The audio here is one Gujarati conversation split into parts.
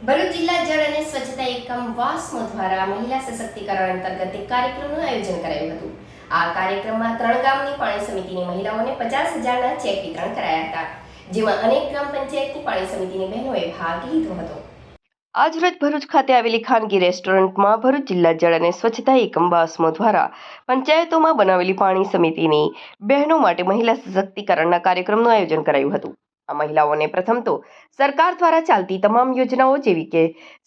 ભરૂચ જિલ્લા જળ અને સ્વચ્છતા એકમ વાસ્મો દ્વારા મહિલા સશક્તિકરણ અંતર્ગત એક કાર્યક્રમનું આયોજન કરાયું હતું. આ કાર્યક્રમમાં ત્રણ ગામની પાણી સમિતિની મહિલાઓને પચાસ હજારના ચેક વિતરણ કરાયા હતા, જેમાં અનેક ગ્રામ પંચાયતની પાણી સમિતિની બહેનોએ ભાગ લીધો હતો. આજરોજ ભરૂચ ખાતે આવેલી ખાનગી રેસ્ટોરન્ટમાં ભરૂચ જિલ્લા જળ અને સ્વચ્છતા એકમ બાસમો દ્વારા પંચાયતોમાં બનાવેલી પાણી સમિતિની બહેનો માટે મહિલા સશક્તિકરણના કાર્યક્રમનું આયોજન કરાયું હતું. આ મહિલાઓને પ્રથમ તો સરકાર દ્વારા ચાલતી તમામ યોજનાઓ જેવી કે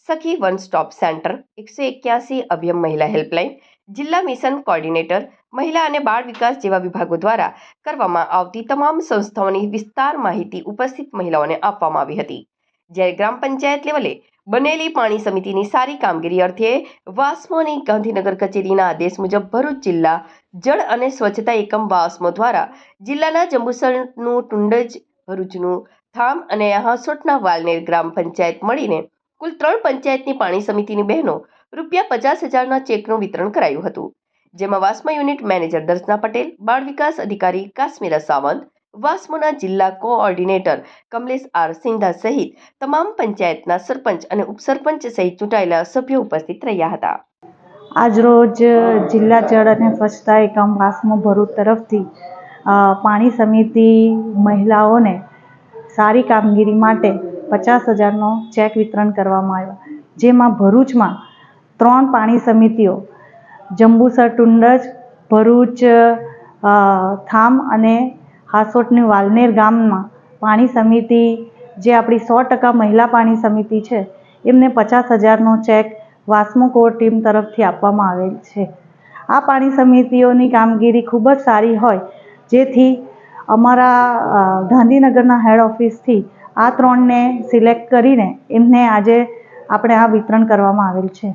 સખી વન સ્ટોપ સેન્ટર, એકસો એક્યાસી અભિયમ મહિલા હેલ્પલાઇન, જિલ્લા મિશન કોર્ડિનેટર મહિલા અને બાળ વિકાસ જેવા વિભાગો દ્વારા કરવામાં આવતી તમામ સંસ્થાઓની વિસ્તાર માહિતી ઉપસ્થિત મહિલાઓને આપવામાં આવી હતી. જ્યારે ગ્રામ પંચાયત લેવલે બનેલી પાણી સમિતિની સારી કામગીરી અર્થે વાસ્મોની ગાંધીનગર કચેરીના આદેશ મુજબ ભરૂચ જિલ્લા જળ અને સ્વચ્છતા એકમ વાસ્મો દ્વારા જિલ્લાના જંબુસરનું ટુંડજ ભરૂચનું થામ અને હાંસોટના વાલનેર ગ્રામ પંચાયત મળીને કુલ ત્રણ પંચાયતની પાણી સમિતિની બહેનો રૂપિયા પચાસ હજારના ચેકનું વિતરણ કરાયું હતું. જેમાં વાસ્મા યુનિટ મેનેજર દર્શના પટેલ, બાળ વિકાસ અધિકારી કાશ્મીરા સાવંત, વાસ્મોના જિલ્લા કોઓર્ડિનેટર કમલેશ આર સિંધા સહિત તમામ પંચાયતના સરપંચ અને ઉપસરપંચ સહિત ચૂંટાયેલા સભ્યો ઉપસ્થિત રહ્યા હતા. આજરોજ જિલ્લા જળ અને સ્વચ્છતા એકમ વાસ્મો ભરૂચ તરફથી પાણી સમિતિ મહિલાઓને સારી કામગીરી માટે પચાસ હજારનો ચેક વિતરણ કરવામાં આવ્યો. જેમાં ભરૂચમાં ત્રણ પાણી સમિતિઓ, જંબુસર ટુંડજ, ભરૂચ થામ અને હાસોટની વાલનેર ગામમાં પાણી સમિતિ, જે આપણી સો ટકા મહિલા પાણી સમિતિ છે, એમને પચાસ હજારનો ચેક વાસ્મો કોર ટીમ તરફથી આપવામાં આવેલ છે. આ પાણી સમિતિઓની કામગીરી ખૂબ જ સારી હોય જેથી અમારા ગાંધીનગરના હેડ ઓફિસથી આ ત્રણને સિલેક્ટ કરીને એમને આજે આપણે આ વિતરણ કરવામાં આવેલ છે.